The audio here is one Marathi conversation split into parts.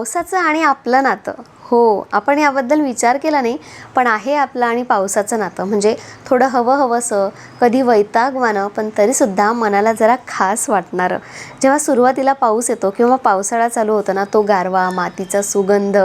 पावसाचं आणि आपलं नातं. हो आपण याबद्दल विचार केला नाही पण आहे आपलं आणि पावसाचं नातं. म्हणजे थोडं हवं हवंसं कधी वैतागवानं पण तरीसुद्धा मनाला जरा खास वाटणारं. जेव्हा सुरुवातीला पाऊस येतो किंवा पावसाळा चालू होतो ना तो गारवा मातीचा सुगंध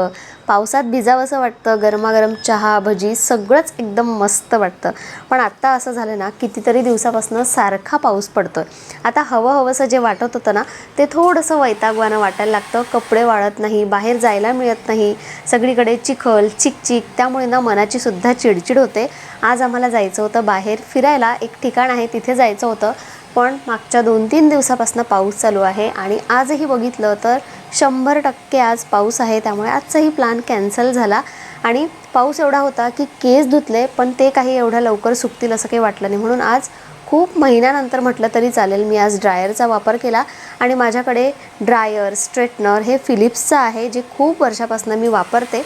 पावसात भिजावंसं वाटतं गरमागरम चहा भजी सगळंच एकदम मस्त वाटतं. पण आत्ता असं झालं ना कितीतरी दिवसापासून सारखा पाऊस पडतोय. आता हवं हवंसं जे वाटत होतं ना ते थोडंसं वैतागवानं वाटायला लागतं. कपडे वाळत नाही बाहेर जायला मिळत नाही. सगळीकडे चिखल चिकचिक त्यामुळे ना मनाची सुद्धा चिडचिड होते. आज आम्हाला जायचं होतं बाहेर फिरायला एक ठिकाण आहे तिथे जायचं होतं. पण मागच्या दोन तीन दिवसापासून पाऊस चालू आहे आणि आजही बघितलं तर शंभर टक्के आज पाऊस आहे त्यामुळे आजचाही प्लॅन कॅन्सल झाला. आणि पाऊस एवढा होता की केस धुतले पण ते काही एवढ्या लवकर सुकतील असं काही वाटलं नाही. म्हणून आज खूप महिन्यानंतर म्हटलं तरी चालेल मी आज ड्रायरचा वापर केला. आणि माझ्याकडे ड्रायर स्ट्रेटनर हे फिलिप्सचं आहे जे खूप वर्षापासून मी वापरते.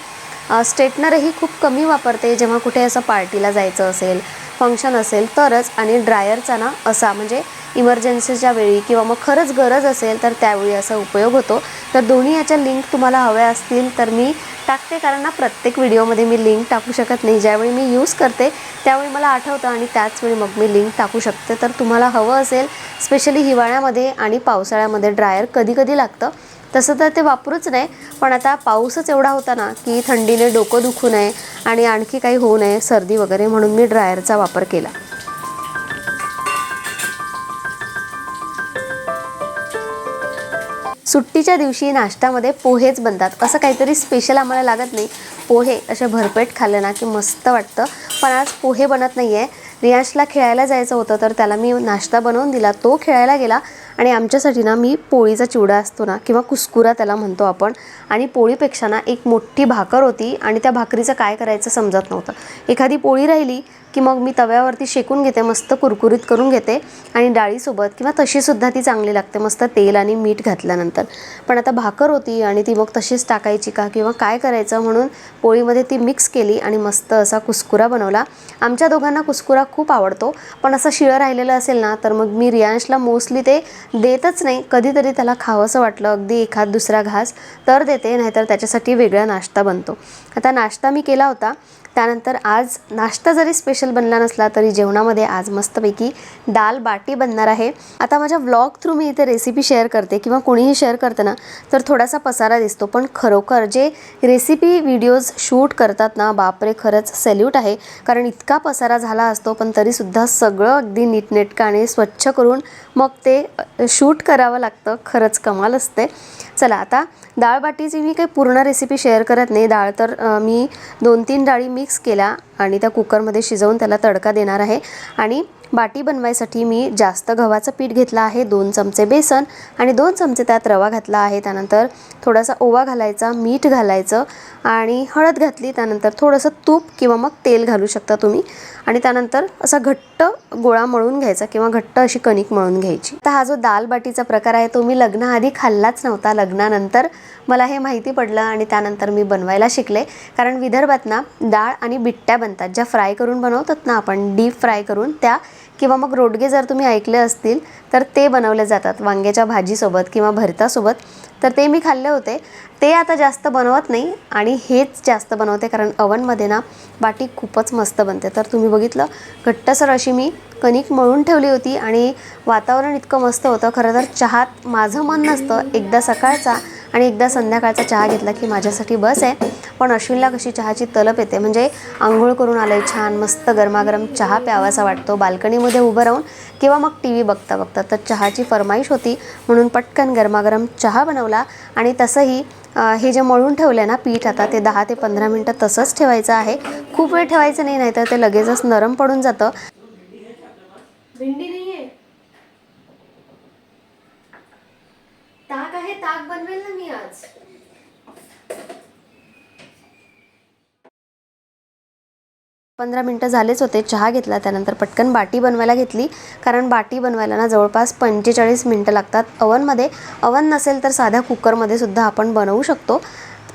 स्ट्रेटनरही खूप कमी वापरते जेव्हा कुठे असं पार्टीला जायचं असेल फंक्शन असेल तरच. आणि ड्रायरचा ना असा म्हणजे इमर्जन्सीच्या वेळी किंवा मग खरंच गरज असेल तर त्यावेळी असा उपयोग होतो. तर दोन्ही याच्या लिंक तुम्हाला हव्या असतील तर मी टाकते कारण ना प्रत्येक व्हिडिओमध्ये मी लिंक टाकू शकत नाही. ज्यावेळी मी यूज करते त्यावेळी मला आठवतं आणि त्याचवेळी मग मी लिंक टाकू शकते. तर तुम्हाला हवं असेल स्पेशली हिवाळ्यामध्ये आणि पावसाळ्यामध्ये ड्रायर कधी कधी लागतं. तसं तर ते वापरूच नाही पण आता पाऊसच एवढा होता ना की थंडीने डोकं दुखू नये आणि आणखी काही होऊ नये सर्दी वगैरे म्हणून मी ड्रायरचा वापर केला. सुट्टीच्या दिवशी नाश्त्यामध्ये पोहेच बनतात. असं काहीतरी स्पेशल आम्हाला लागत नाही. पोहे असे भरपेट खाल्ले ना की मस्त वाटतं. पण आज पोहे बनत नाही आहे रियांशला खेळायला जायचं होतं तर त्याला मी नाश्ता बनवून दिला. तो खेळायला गेला आणि आमच्यासाठी ना मी पोळीचा चिवडा असतो ना किंवा कुस्कुरा त्याला म्हणतो आपण. आणि पोळीपेक्षा ना एक मोठी भाकर होती आणि त्या भाकरीचं काय करायचं समजत नव्हतं. एखादी पोळी राहिली की मग मी तव्यावरती शेकून घेते मस्त कुरकुरीत करून घेते आणि डाळीसोबत किंवा तशीसुद्धा ती चांगली लागते मस्त तेल आणि मीठ घातल्यानंतर. पण आता भाकर होती आणि ती मग तशीच टाकायची का किंवा काय करायचं म्हणून पोळीमध्ये ती मिक्स केली आणि मस्त असा कुस्कुरा बनवला. आमच्या दोघांना कुस्कुरा खूप आवडतो पण असं शिळं राहिलेलं असेल ना तर मग मी रियांशला मोस्टली ते देतच नाही. कधीतरी त्याला खावंसं वाटलं अगदी एखाद दुसरा घास तर देते नाहीतर त्याच्यासाठी वेगळा नाश्ता बनतो. आता नाश्ता मी केला होता त्यानंतर आज नाश्ता जरी स्पेशल बनला नसला तरी जेवणामध्ये आज मस्तपैकी दाल बाटी बनणार आहे. आता माझ्या व्लॉग थ्रू मी इथे रेसिपी शेअर करते किंवा कोणीही शेअर करतं ना तर थोडासा पसारा दिसतो. पण खरोखर जे रेसिपी व्हिडिओज शूट करतात ना बापरे खरंच सॅल्यूट आहे. कारण इतका पसारा झाला असतो पण तरीसुद्धा सगळं अगदी नीटनेटकं आणि स्वच्छ करून मग ते शूट करावं लागतं. खरंच कमाल असते. चला आता डाळ बाटीची मी काही पूर्ण रेसिपी शेअर करत नाही. डाळ तर मी दोन तीन डाळी मिक्स केला आणि त्या कुकरमध्ये शिजवून त्याला तडका देणार आहे. आणि बाटी बनवायसाठी मी जास्त गव्हाचं पीठ घेतलं आहे दोन चमचे बेसन आणि दोन चमचे त्यात रवा घातला आहे. त्यानंतर थोडासा ओवा घालायचा मीठ घालायचं आणि हळद घातली. त्यानंतर थोडंसं तूप किंवा मग तेल घालू शकता तुम्ही. आणि त्यानंतर असा घट्ट घट्ट गोळा मळून घ्यायचा किंवा घट्ट अशी कणिक मळून घ्यायची. तर हा जो दाल बाटीचा प्रकार आहे तो मी लग्नाआधी खाल्लाच नव्हता. लग्नानंतर मला हे माहिती पडलं आणि त्यानंतर मी बनवायला शिकले. कारण विदर्भात ना डाळ आणि बिट्ट्या बनतात. ज्या फ्राय करून बनवतात ना आपण डीप फ्राय करून त्या किंवा मग रोडगे जर तुम्ही ऐकले असतील तर ते बनवले जातात वांग्याच्या भाजीसोबत किंवा भरतासोबत. तर ते मी खाल्ले होते. ते आता जास्त बनवत नाही आणि हेच जास्त बनवते कारण अवनमध्ये ना बाटी खूपच मस्त बनते. तर तुम्ही बघितलं घट्टसर अशी मी कणिक मळून ठेवली होती आणि वातावरण इतकं मस्त होतं. खरं तर चहात माझं मन नसतं. एकदा सकाळचा आणि एकदा संध्याकाळचा चहा घेतला की माझ्यासाठी बस आहे. पण अश्विनला कशी चहाची तलप येते? म्हणजे आंघोळ करून आलं छान मस्त गरमागरम चहा प्यावासा वाटतो. बाल्कनीमध्ये उभं राहून किंवा मग टी व्ही बघता बघता. तर चहाची फरमाईश होती. म्हणून पटकन गरमागरम चहा बनवला आणि तसंही हे जे मळून ठेवलं आहे ना पीठ आता ते दहा ते पंधरा मिनटं तसंच ठेवायचं आहे. खूप वेळ ठेवायचं नाही नाहीतर ते लगेचच नरम पडून जातं. ताक बनवेल ना मी आज? पंधरा मिनटं झालेच होते. चहा घेतला त्यानंतर पटकन बाटी बनवायला घेतली. कारण बाटी बनवायला ना जवळपास पंचेचाळीस मिनटं लागतात. अवनमध्ये अवन नसेल तर साध्या कुकरमध्ये सुद्धा आपण बनवू शकतो.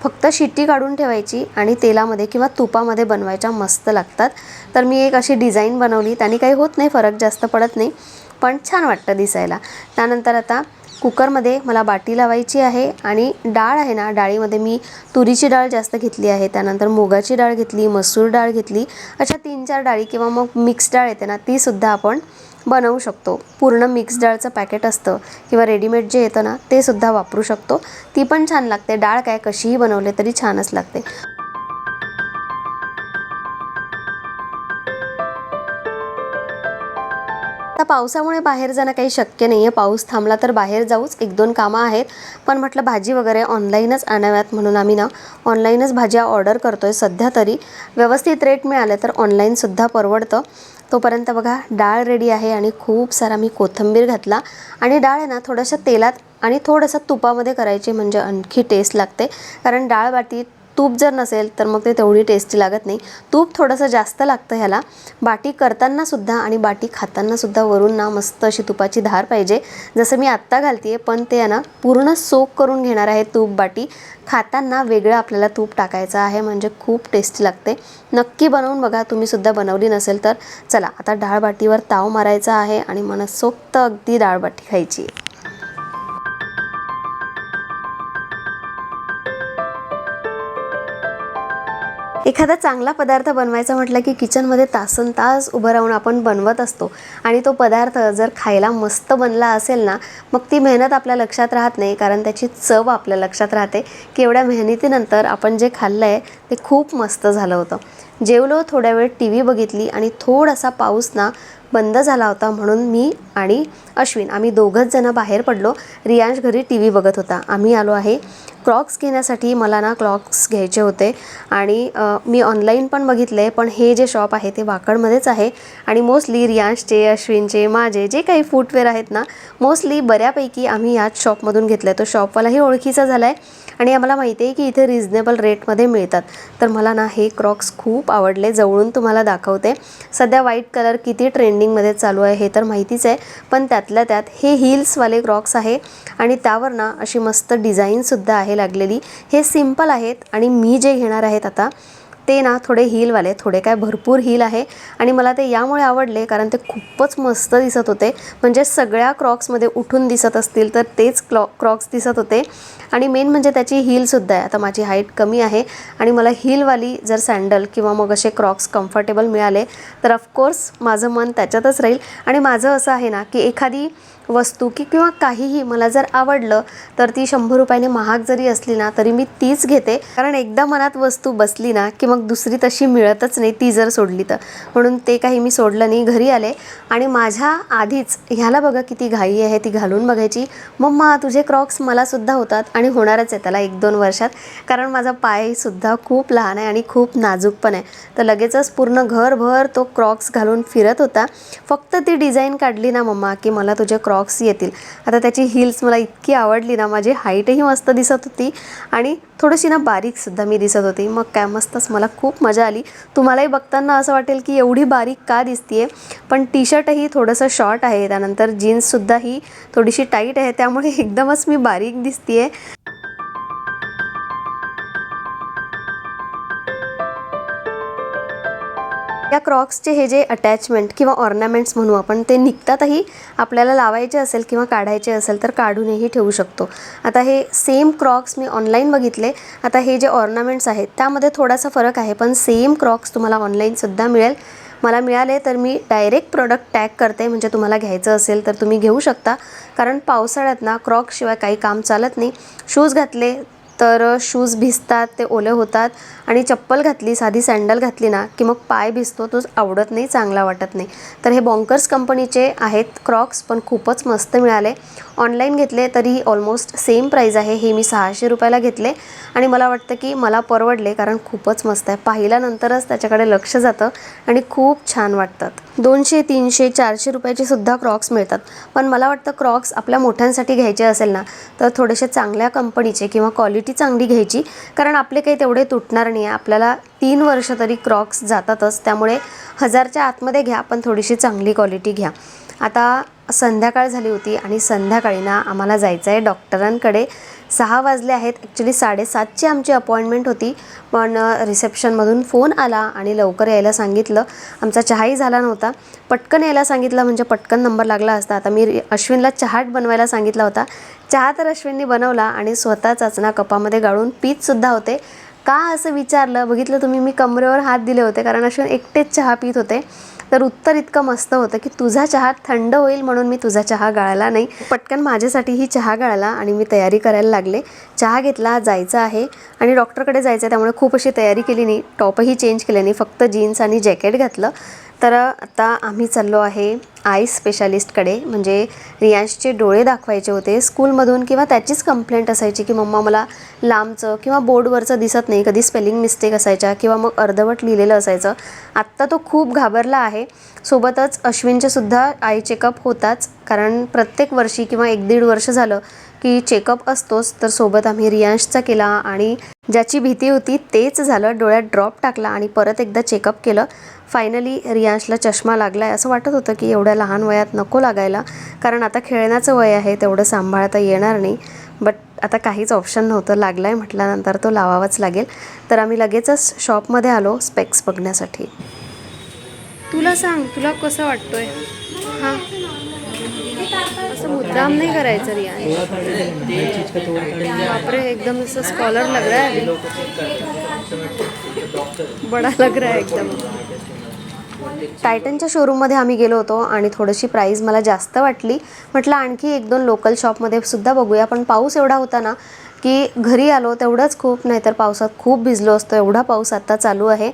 फक्त शिट्टी काढून ठेवायची आणि तेलामध्ये किंवा तुपामध्ये बनवायच्या मस्त लागतात. तर मी एक अशी डिझाईन बनवली. त्याने काही होत नाही फरक जास्त पडत नाही. पण छान वाटतं दिसायला. त्यानंतर आता कुकरमध्ये मला बाटी लावायची आहे आणि डाळ आहे ना डाळीमध्ये मी तुरीची डाळ जास्त घेतली आहे. त्यानंतर मुगाची डाळ घेतली मसूर डाळ घेतली अशा तीन चार डाळी किंवा मग मिक्स डाळ येते ना तीसुद्धा आपण बनवू शकतो. पूर्ण मिक्स डाळचं पॅकेट असतं किंवा रेडीमेड जे येतं ना ते सुद्धा वापरू शकतो. ती पण छान लागते. डाळ काय कशीही बनवले तरी छानच लागते. पावसामुळे बाहेर जाणं काही शक्य नाही आहे पाऊस थांबला तर बाहेर जाऊच एक दोन कामं आहेत. पण म्हटलं भाजी वगैरे ऑनलाईनच आणाव्यात म्हणून आम्ही ना. ऑनलाईनच भाज्या ऑर्डर करतो आहे सध्या तरी. व्यवस्थित रेट मिळाले तर ऑनलाईनसुद्धा परवडतं. तोपर्यंत बघा डाळ रेडी आहे आणि खूप सारा मी कोथिंबीर घातला. आणि डाळ आहे ना थोड्याशा तेलात आणि थोडंसं तुपामध्ये करायची म्हणजे आणखी टेस्ट लागते. कारण डाळ बाटीत तूप जर नसेल तर मग ते तेवढी टेस्टी लागत नाही. तूप थोडंसं जास्त लागतं ह्याला. बाटी करतानासुद्धा आणि बाटी खातानासुद्धा वरून ना मस्त अशी तुपाची धार पाहिजे. जसं मी आत्ता घालते आहे पण ते आहे ना पूर्ण सोक करून घेणार आहे तूप बाटी. खाताना वेगळं आपल्याला तूप टाकायचं आहे म्हणजे खूप टेस्टी लागते. नक्की बनवून बघा तुम्हीसुद्धा बनवली नसेल तर. चला आता डाळ बाटीवर ताव मारायचा आहे आणि मनसोक्त अगदी डाळ बाटी खायची आहे. एखादा चांगला पदार्थ बनवायचा म्हटलं की किचनमध्ये तासन तास उभं राहून आपण बनवत असतो. आणि तो पदार्थ जर खायला मस्त बनला असेल ना मग ती मेहनत आपल्या लक्षात राहत नाही कारण त्याची चव आपल्या लक्षात राहते. की एवढ्या मेहनतीनंतर आपण जे खाल्लं आहे ते खूप मस्त झालं होतं. जेवलो थोड्या वेळ टी व्ही बघितली आणि थोडासा पाऊस ना बंद झाला होता म्हणून मी आणि अश्विन आम्ही दोघंच जणं बाहेर पडलो. रियांश घरी टी व्ही बघत होता. आम्ही आलो आहे. क्रॉक्स घेण्यासाठी मला ना क्लॉक्स घ्यायचे होते आणि मी ऑनलाईन पण बघितले पण हे जे शॉप आहे ते वाकडमध्येच आहे आणि मोस्टली रियांशचे अश्विनचे माझे जे काही फूटवेअर आहेत ना मोस्टली बऱ्यापैकी आम्ही याच शॉपमधून घेतलं. आहे तो शॉपवालाही ओळखीचा झाला आहे आणि आम्हाला माहिती आहे की इथे रिझनेबल रेटमध्ये मिळतात. तर मला ना हे क्रॉक्स खूप आवडले. जवळून तुम्हाला दाखवते. सध्या व्हाईट कलर किती ट्रेंडिंगमध्ये चालू आहे हे तर माहितीच आहे. पण त्यातल्या त्यात हे हिल्सवाले क्रॉक्स आहे आणि त्यावर ना अशी मस्त डिझाईनसुद्धा आहे लागलेली. हे सिंपल आहेत आणि मी जे घेणार आहेत आता ते ना थोडे हिलवाले थोडे काय भरपूर हिल आहे. आणि मला ते यामुळे आवडले कारण ते खूपच मस्त दिसत होते. म्हणजे सगळ्या क्रॉक्समध्ये उठून दिसत असतील तर तेच क्लॉ क्रॉक्स दिसत होते. आणि मेन म्हणजे त्याची हीलसुद्धा आहे. आता माझी हाईट कमी आहे. आणि मला हीलवाली जर सँडल किंवा मग असे क्रॉक्स कम्फर्टेबल मिळाले तर ऑफकोर्स माझं मन त्याच्यातच राहील. आणि माझं असं आहे ना की एखादी वस्तू की किंवा काहीही मला जर आवडलं तर ती शंभर रुपयाने महाग जरी असली ना तरी मी तीच घेते. कारण एकदा मनात वस्तू बसली ना की मग दुसरी तशी मिळतच नाही ती जर सोडली तर. म्हणून ते काही मी सोडलं नाही घरी आले. आणि माझ्या आधीच ह्याला बघा किती घाई आहे ती घालून बघायची. मम्मा तुझे क्रॉक्स मलासुद्धा होतात. आणि होणारच आहे त्याला एक दोन वर्षात. कारण माझा पायसुद्धा खूप लहान आहे आणि खूप नाजूक पण आहे. तर लगेचच पूर्ण घरभर तो क्रॉक्स घालून फिरत होता. फक्त ती डिझाईन काढली ना मम्मा की मला तुझे क्रॉक्स येतील. आता त्याची हिल्स मला इतकी आवडली ना माझी हाईटही मस्त दिसत होती आणि थोडीशी ना बारीकसुद्धा मी दिसत होती. मग काय मस्तच मला खूप मजा आली. तुम्हालाही बघताना असं वाटेल की एवढी बारीक का दिसतीये? पण टी शर्टही थोडंसं शॉर्ट आहे त्यानंतर जीन्ससुद्धा ही थोडीशी टाईट आहे त्यामुळे एकदमच मी बारीक दिसतीये. या क्रॉक्सचे हे जे अटॅचमेंट किंवा ऑर्नामेंट्स म्हणू आपण ते निघतातही आपल्याला लावायचे असेल किंवा काढायचे असेल तर काढूनही ठेवू शकतो. आता हे सेम क्रॉक्स मी ऑनलाईन बघितले. आता हे जे ऑर्नामेंट्स आहेत त्यामध्ये थोडासा फरक आहे पण सेम क्रॉक्स तुम्हाला ऑनलाईनसुद्धा मिळेल. मला मिळाले तर मी डायरेक्ट प्रोडक्ट टॅग करते म्हणजे तुम्हाला घ्यायचं असेल तर तुम्ही घेऊ शकता. कारण पावसाळ्यात ना क्रॉक्सशिवाय काही काम चालत नाही. शूज घातले तर शूज भिजतात ते ओले होतात. आणि चप्पल घातली साधी सँडल घातली ना की मग पाय भिजतो तो आवडत नाही चांगला वाटत नाही. तर हे बॉन्कर्स कंपनीचे आहेत क्रॉक्स पण खूपच मस्त मिळाले. ऑनलाईन घेतले तरी ऑलमोस्ट सेम प्राईज आहे. हे मी सहाशे रुपयाला घेतले. आणि मला वाटतं की मला परवडले कारण खूपच मस्त आहे. पाहिल्यानंतरच त्याच्याकडे लक्ष जातं आणि खूप छान वाटतात. दोनशे तीनशे चारशे रुपयाचे सुद्धा क्रॉक्स मिळतात. पण मला वाटतं क्रॉक्स आपल्या मोठ्यांसाठी घ्यायचे असेल ना तर थोडेसे चांगल्या कंपनीचे किंवा क्वालिटी चांगली घ्यायची. कारण आपले काही तेवढे तुटणार नाही आहे आपल्याला तीन वर्ष तरी क्रॉक्स जातातच. त्यामुळे हजारच्या आतमध्ये घ्या पण थोडीशी चांगली क्वालिटी घ्या. आता संध्याकाळ झाली होती आणि संध्याकाळी ना आम्हाला जायचं आहे डॉक्टरांकडे. सहा वाजले आहेत. ॲक्च्युली साडेसातची आमची अपॉइंटमेंट होती. पण रिसेप्शनमधून फोन आला आणि लवकर यायला सांगितलं. आमचा चहाही झाला नव्हता. पटकन यायला सांगितलं म्हणजे पटकन नंबर लागला असता. आता मी अश्विनला चहाट बनवायला सांगितला होता. चहा तर अश्विननी बनवला आणि स्वतः चाचणा कपामध्ये गाळून पीतसुद्धा होते. का असं विचारलं? बघितलं तुम्ही मी कमरेवर हात दिले होते. कारण अश्विन एकटेच चहा पीत होते. तर उत्तर इतकं मस्त होतं की तुझा चहा थंड होईल म्हणून मी तुझा चहा गाळला नाही. पटकन माझ्यासाठीही चहा गाळला आणि मी तयारी करायला लागले. चहा घेतला जायचं आहे आणि डॉक्टरकडे जायचं आहे त्यामुळे खूप अशी तयारी केली नाही. टॉपही चेंज केले नाही. फक्त जीन्स आणि जॅकेट घातलं. तर आता आम्ही चाललो आहे आय स्पेशालिस्टकडे. म्हणजे रियांशचे डोळे दाखवायचे होते स्कूलमधून किंवा त्याचीच कंप्लेंट असायची की मम्मा मला लांबचं किंवा बोर्डवरचं दिसत नाही कधी स्पेलिंग मिस्टेक असायच्या किंवा मग अर्धवट लिहिलेलं असायचं. आत्ता तो खूप घाबरला आहे. सोबतच अश्विनचेसुद्धा आय चेकअप होताच कारण प्रत्येक वर्षी किंवा एक दीड वर्ष झालं की चेकअप असतोच तर सोबत आम्ही रियांशचा केला आणि ज्याची भीती होती तेच झालं. डोळ्यात ड्रॉप टाकला आणि परत एकदा चेकअप केलं. फायनली रियांशला चष्मा लागला आहे असं वाटत होतं की एवढ्या लहान वयात नको लागायला कारण आता खेळण्याचं वय आहे तेवढं सांभाळता येणार नाही. बट आता काहीच ऑप्शन नव्हतं. लागलं आहे म्हटल्यानंतर तो लावावाच लागेल. तर आम्ही लगेचच शॉपमध्ये आलो स्पेक्स बघण्यासाठी. तुला सांग तुला कसं वाटतोय? हां. असं मुद्दाम नाही करायचं रिया बापरे एकदम असं स्कॉलर लग रहा है अभी. बडा लग रहा है एकदम. टायटनच्या शोरूममध्ये आम्ही गेलो होतो आणि थोडीशी प्राईज मला जास्त वाटली. म्हटलं आणखी एक दोन लोकल शॉपमध्ये सुद्धा बघूया. पण पाऊस एवढा होता ना की घरी आलो तेवढंच खूप नाहीतर पावसात खूप भिजलो असतो. एवढा पाऊस आत्ता चालू आहे.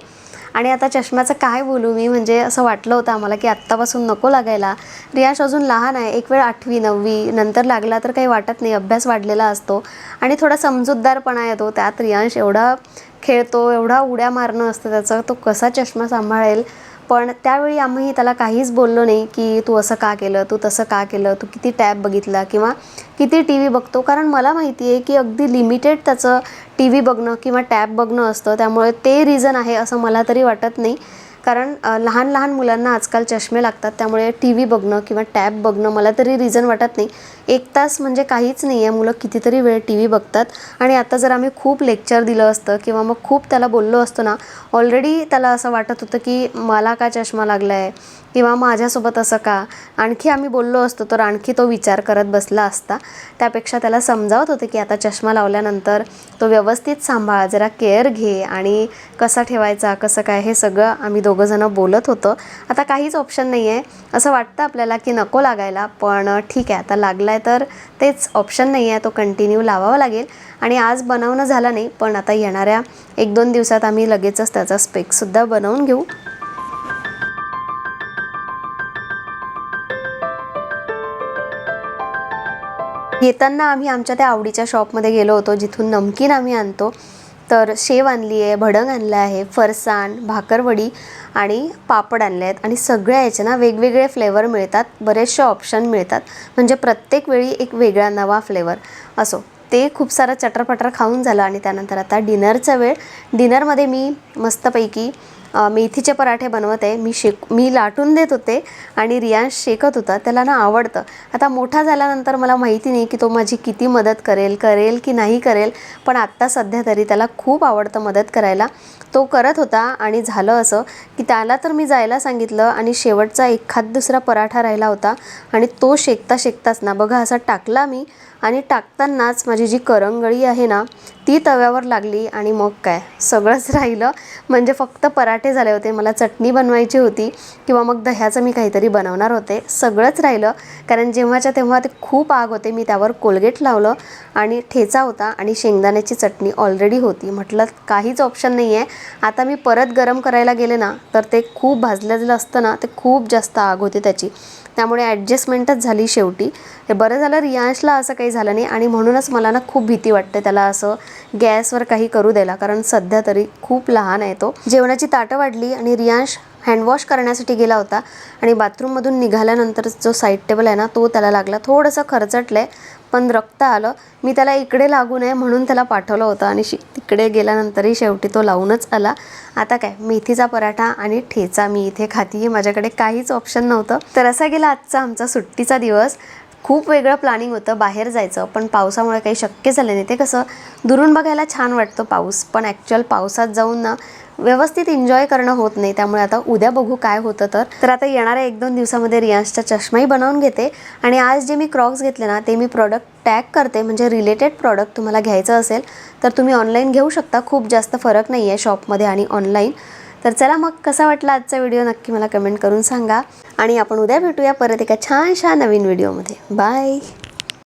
आणि आता चष्म्याचं काय बोलू? मी म्हणजे असं वाटलं होतं आम्हाला की आत्तापासून नको लागायला. रियाश अजून लहान आहे. एक वेळ आठवी नववी नंतर लागला तर काही वाटत नाही. अभ्यास वाढलेला असतो. आणि थोडा समजूतदारपणा येतो. त्यात रियांश एवढा खेळतो एवढा उड्या मारणं असतं त्याचं. तो कसा चष्मा सांभाळेल? पण त्यावेळी आम्ही त्याला काहीच बोललो नाही की तू असं का केलं तू तसं का केलं तू किती टॅब बघितला किंवा किती टी व्ही बघतो. कारण मला माहिती आहे की अगदी लिमिटेड त्याचं टी व्ही बघणं किंवा टॅब बघणं असतं त्यामुळे ते रिझन आहे असं मला तरी वाटत नाही. कारण लहान लहान मुलांना आजकाल चष्मे लागतात त्यामुळे टी व्ही बघणं किंवा टॅब बघणं मला तरी रिझन वाटत नाही. एक तास म्हणजे काहीच नाही आहे मुलं कितीतरी वेळ टी व्ही बघतात. आणि आता जर आम्ही खूप लेक्चर दिलं असतं किंवा मग खूप त्याला बोललो असतो ना ऑलरेडी त्याला असं वाटत होतं की मला का चष्मा लागला आहे किंवा माझ्यासोबत असं का? आणखी आम्ही बोललो असतो तर आणखी तो विचार करत बसला असता. त्यापेक्षा त्याला समजावत होते की आता चष्मा लावल्यानंतर तो व्यवस्थित सांभाळ जरा केअर घे आणि कसा ठेवायचा कसं काय हे सगळं आम्ही दोघंजणं बोलत होतो. आता काहीच ऑप्शन नाही आहे असं वाटतं आपल्याला की नको लागायला पण ठीक आहे आता लागला आहे तर तेच ऑप्शन नाही आहे तो कंटिन्यू लावावा लागेल. आणि आज बनवणं झालं नाही पण आता येणाऱ्या एक दोन दिवसात आम्ही लगेचच त्याचा स्पेकसुद्धा बनवून घेऊ. येताना आम्ही आमच्या त्या आवडीच्या शॉपमध्ये गेलो होतो जिथून नमकीन आम्ही आणतो. तर शेव आणली आहे भडंग आणलं आहे फरसाण भाकरवडी आणि पापड आणले आहेत. आणि सगळ्या याचे ना वेगवेगळे फ्लेवर मिळतात. बरेचसे ऑप्शन मिळतात. म्हणजे प्रत्येक वेळी एक वेगळा नवा फ्लेवर असो. ते खूप सारं चटरपटर खाऊन झालं आणि त्यानंतर आता डिनरचा वेळ. डिनरमध्ये मी मस्तपैकी मेथीचे पराठे बनवत. आहे मी शेक मी लाटून देत होते आणि रियांश शेकत होता. त्याला ना आवडतं. आता मोठा झाल्यानंतर मला माहिती नाही की तो माझी किती मदत करेल करेल की नाही करेल. पण आत्ता सध्या तरी त्याला खूप आवडतं मदत करायला. तो करत होता आणि झालं असं की त्याला तर मी जायला सांगितलं आणि शेवटचा एखाद दुसरा पराठा राहिला होता आणि तो शेकता शेकताच ना बघा असा टाकला मी आणि टाकतानाच माझी जी करंगळी आहे ना ती तव्यावर लागली आणि मग काय? सगळंच राहिलं. म्हणजे फक्त पराठे झाले होते. मला चटणी बनवायची होती किंवा मग दह्याचं मी काहीतरी बनवणार होते. सगळंच राहिलं. कारण जेव्हाच्या तेव्हा ते खूप आग होते. मी त्यावर कोलगेट लावलं आणि ठेचा होता आणि शेंगदाण्याची चटणी ऑलरेडी होती. म्हटलं काहीच ऑप्शन नाही आहे आता मी परत गरम करायला गेले ना तर ते खूप भाजलेलं असतं ना ते खूप जास्त आग होते त्याची. त्यामुळे ॲडजस्टमेंटच झाली शेवटी. हे बरं झालं रियांशला असं काही झालं नाही आणि म्हणूनच मला ना खूप भीती वाटते त्याला असं गॅसवर काही करू द्यायला. कारण सध्या तरी खूप लहान आहे तो. जेवणाची ताटं वाढली आणि रियांश हँडवॉश करण्यासाठी गेला होता. आणि बाथरूममधून निघाल्यानंतर जो साईड टेबल आहे ना तो त्याला लागला. थोडंसं खरचटलं आहे पण रक्त आलं. मी त्याला इकडे लागू नये म्हणून त्याला पाठवलं होतं आणि शि तिकडे गेल्यानंतरही शेवटी तो लावूनच आला. आता काय? मेथीचा पराठा आणि ठेचा मी इथे खाती माझ्याकडे काहीच ऑप्शन नव्हतं. तर असा गेला आजचा आमचा सुट्टीचा दिवस. खूप वेगळं प्लॅनिंग होतं बाहेर जायचं पण पावसामुळे काही शक्य झालं नाही. ते कसं दुरून बघायला छान वाटतं पाऊस पण ॲक्च्युअल पावसात जाऊन ना व्यवस्थित एन्जॉय करणं होत नाही. त्यामुळे आता उद्या बघू काय होतं तर. तर आता येणाऱ्या एक दोन दिवसामध्ये रियांशचा चष्माही बनवून घेते. आणि आज जे मी क्रॉक्स घेतले ना ते मी प्रॉडक्ट टॅग करते. म्हणजे रिलेटेड प्रॉडक्ट तुम्हाला घ्यायचं असेल तर तुम्ही ऑनलाईन घेऊ शकता. खूप जास्त फरक नाही आहे शॉपमध्ये आणि ऑनलाईन तर चला मग कसा वाटला आजचा व्हिडिओ नक्की मला कमेंट करून सांगा. आणि आपण उद्या भेटूया परत एका छानशा नवीन व्हिडिओमध्ये. बाय.